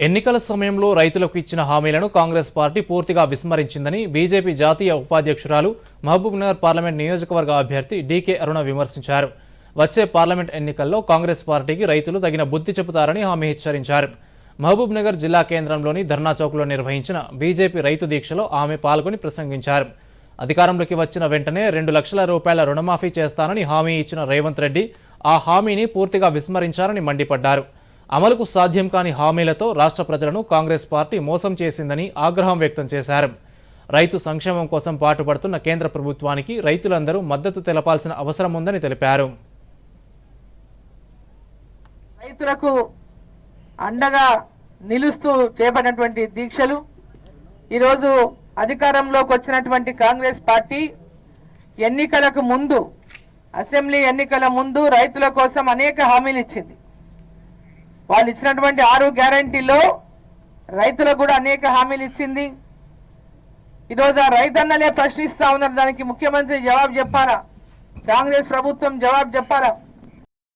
ఎన్నికల సమయంలో రైతులకు ఇచ్చిన హామీలను కాంగ్రెస్ పార్టీ పూర్తిగా విస్మరించిందని బీజేపీ జాతీయ ఉపాధ్యక్షురాలు మహబూబ్నగర్ పార్లమెంట్ నియోజకవర్గ అభ్యర్థి డీకే అరుణ విమర్శించారు. వచ్చే పార్లమెంట్ ఎన్నికల్లో కాంగ్రెస్ పార్టీకి రైతులు తగిన బుద్ధి చెబుతారని హామీ హెచ్చరించారు. మహబూబ్నగర్ జిల్లా కేంద్రంలోని ధర్నా చౌక్లో నిర్వహించిన బీజేపీ రైతు దీక్షలో ఆమె పాల్గొని ప్రసంగించారు. అధికారంలోకి వచ్చిన వెంటనే రెండు లక్షల రూపాయల రుణమాఫీ చేస్తానని హామీ ఇచ్చిన రేవంత్ రెడ్డి ఆ హామీని పూర్తిగా విస్మరించారని మండిపడ్డారు. అమలుకు సాధ్యం కాని హామీలతో రాష్ట్ర ప్రజలను కాంగ్రెస్ పార్టీ మోసం చేసిందని ఆగ్రహం వ్యక్తం చేశారు. రైతు సంక్షేమం కోసం పాటుపడుతున్న కేంద్ర ప్రభుత్వానికి రైతులందరూ మద్దతు తెలపాల్సిన అవసరం ఉందని తెలిపారు. రైతులకు అండగా నిలుస్తూ చేపట్టినటువంటి దీక్షలు ఈరోజు అధికారంలోకి వచ్చినటువంటి కాంగ్రెస్ పార్టీ ఎన్నికలకు ముందు అసెంబ్లీ ఎన్నికల ముందు రైతుల కోసం అనేక హామీలు ఇచ్చింది. వాళ్ళు ఇచ్చినటువంటి ఆరు గ్యారంటీలో రైతులకు కూడా అనేక హామీలు ఇచ్చింది. ఈరోజు ఆ రైతన్నలే ప్రశ్నిస్తా ఉన్నారు. దానికి ముఖ్యమంత్రి జవాబు చెప్పారా కాంగ్రెస్ ప్రభుత్వం జవాబు చెప్పారా